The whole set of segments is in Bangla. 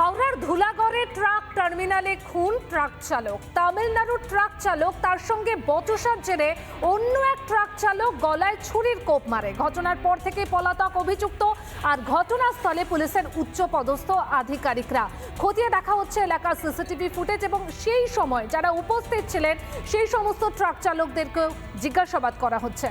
হাওড়ার ধুলাগড়ে ট্রাক টার্মিনালে খুন ট্রাক চালক। তামিলনাড়ুর ট্রাক চালক তার সঙ্গে বচসার জেরে অন্য এক ট্রাক চালক গলায় ছুরির কোপ মারে। ঘটনার পর থেকে পলাতক অভিযুক্ত আর ঘটনাস্থলে পুলিশের উচ্চ পদস্থ আধিকারিকরা। খতিয়ে দেখা হচ্ছে এলাকার সিসিটিভি ফুটেজ এবং সেই সময় যারা উপস্থিত ছিলেন, সেই সমস্ত ট্রাক চালকদেরকেও জিজ্ঞাসাবাদ করা হচ্ছে।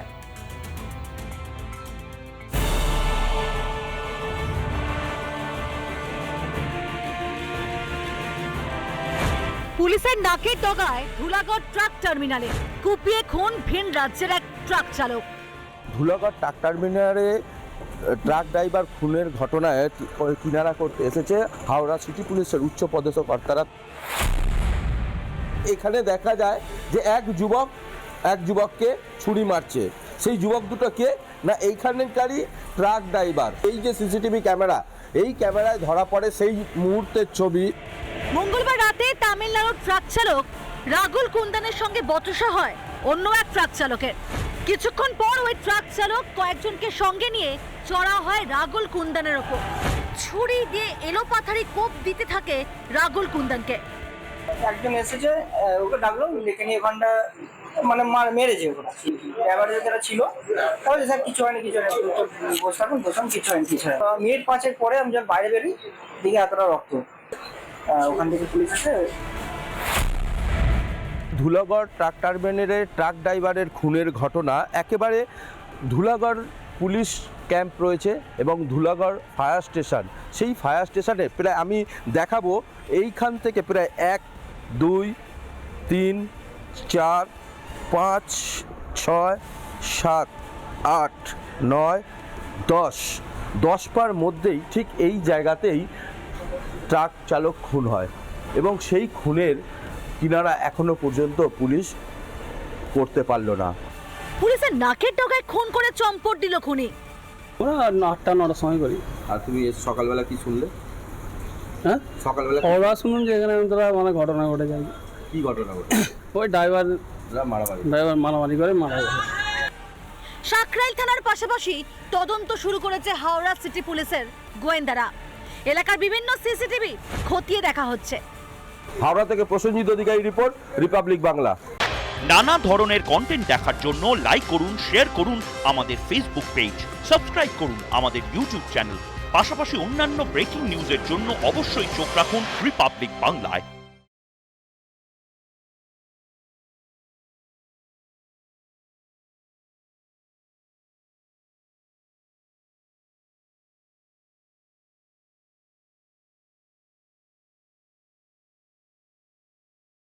পুলিশের নাকের ডগায় ধুলাগড় ট্রাক টার্মিনালে কুপিয়ে খুন ভিন রাজ্যের এক ট্রাক চালক। ধুলাগড় ট্রাক টার্মিনালে ট্রাক ড্রাইভার খুনের ঘটনায় কিনারা করতে এসেছে হাওড়া সিটি পুলিশের উচ্চ পদস্থ কর্তারা। এখানে দেখা যায় যে এক যুবক, এক যুবককে ছুরি মারছে। সেই যুবক দুটো কে না এইখানকারই ট্রাক ড্রাইভার। এই যে সিসিটিভি ক্যামেরা, এই ক্যামেরায় ধরা পড়ে সেই মুহূর্তের ছবি। মঙ্গলবার রাতে তামিলনাড়ুর ট্রাক চালক রাগুল কুন্দনের সঙ্গে বচসা হয় অন্য এক ট্রাক চালকের। কিছুক্ষণ পর ওই ট্রাক চালক কয়েকজনকে সঙ্গে নিয়ে চড়া হয় রাগুল কুন্দনের ওপর। ছুরি দিয়ে এলোপাথারি কোপ দিতে থাকে রাগুল কুন্দনকে। একজন এসেছে ওকে ডাকলো, ডেকে নিয়ে ওখানটা মানে মার মেরেছে ওরা ড্রাইভার যারা ছিল তাহলে স্যার, কিছু হয়নি কিছু হয়নি কিছু হয়নি কিছু হয়নি। মিনিট পাঁচের পরে আমি যখন বাইরে বেরি দিকে এতটা রক্ত। ওখান থেকে পুলিশ এসে ধুলাগড় ট্রাক টার্মিনালে ট্রাক ড্রাইভারের খুনের ঘটনা। একেবারে ধুলাগড় পুলিশ ক্যাম্প রয়েছে এবং ধুলাগড় ফায়ার স্টেশন। সেই ফায়ার স্টেশনে প্রায় আমি দেখাবো, এইখান থেকে প্রায় এক, দুই, তিন, চার, পাঁচ, ছয়, সাত, আট, নয়, দশ। দশ পার মধ্যেই ঠিক এই জায়গাতেই ট্রাক চালক খুন হয় এবং সেই খুনের কিনারা এখনও পর্যন্ত পুলিশ করতে পারল না। পুলিশের নাকের ডগায় খুন করে চম্পট দিল খুনি। ওরা আটটা নটার সময় করি। আর তুমি সকালবেলা কি শুনলে? হ্যাঁ? সকালবেলা ওরা শুনুন যে এখানে তোরা মানে ঘটনা ঘটে যায়। কি ঘটনা ঘটে? ওই ড্রাইভার মারামারি। ড্রাইভার মারামারি করে মারা গেছে সাকরাইল থানার পাশাপাশি তদন্ত শুরু করেছে হাওড়া সিটি পুলিশের গোয়েন্দারা। এলাকার বিভিন্ন সিসিটিভি খতিয়ে দেখা হচ্ছে। হাওড়া থেকে প্রসেনজিৎ অধিকারী রিপোর্ট রিপাবলিক বাংলা। নানা ধরনের কন্টেন্ট দেখার জন্য লাইক করুন শেয়ার করুন আমাদের ফেসবুক পেজ সাবস্ক্রাইব করুন আমাদের ইউটিউব চ্যানেল পাশাপাশি অন্যান্য ব্রেকিং নিউজের জন্য অবশ্যই চোখ রাখুন রিপাবলিক বাংলায়